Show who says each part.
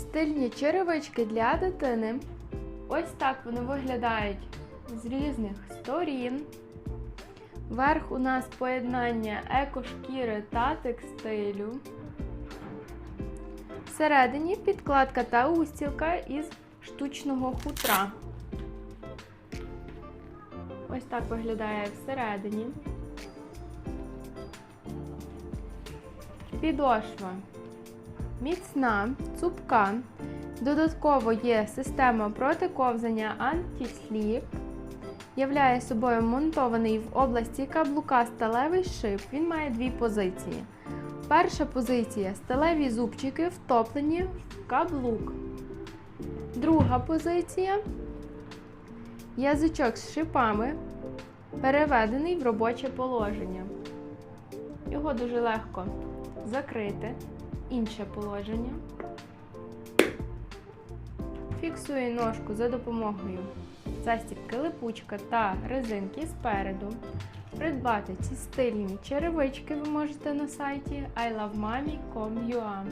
Speaker 1: Стильні черевички для дитини. Ось так вони виглядають з різних сторін. Верх у нас поєднання екошкіри та текстилю. Всередині підкладка та устілка із штучного хутра. Ось так виглядає всередині. Підошва міцна, цупка. Додатково є система протиковзання антисліп. Являє собою монтований в області каблука сталевий шип. Він має дві позиції. Перша позиція сталеві зубчики втоплені в каблук. Друга позиція язичок з шипами, переведений в робоче положення. Його дуже легко закрити. Інше положення. Фіксую ножку за допомогою застібки липучка та резинки спереду. Придбати ці стильні черевички ви можете на сайті ilovemami.com.ua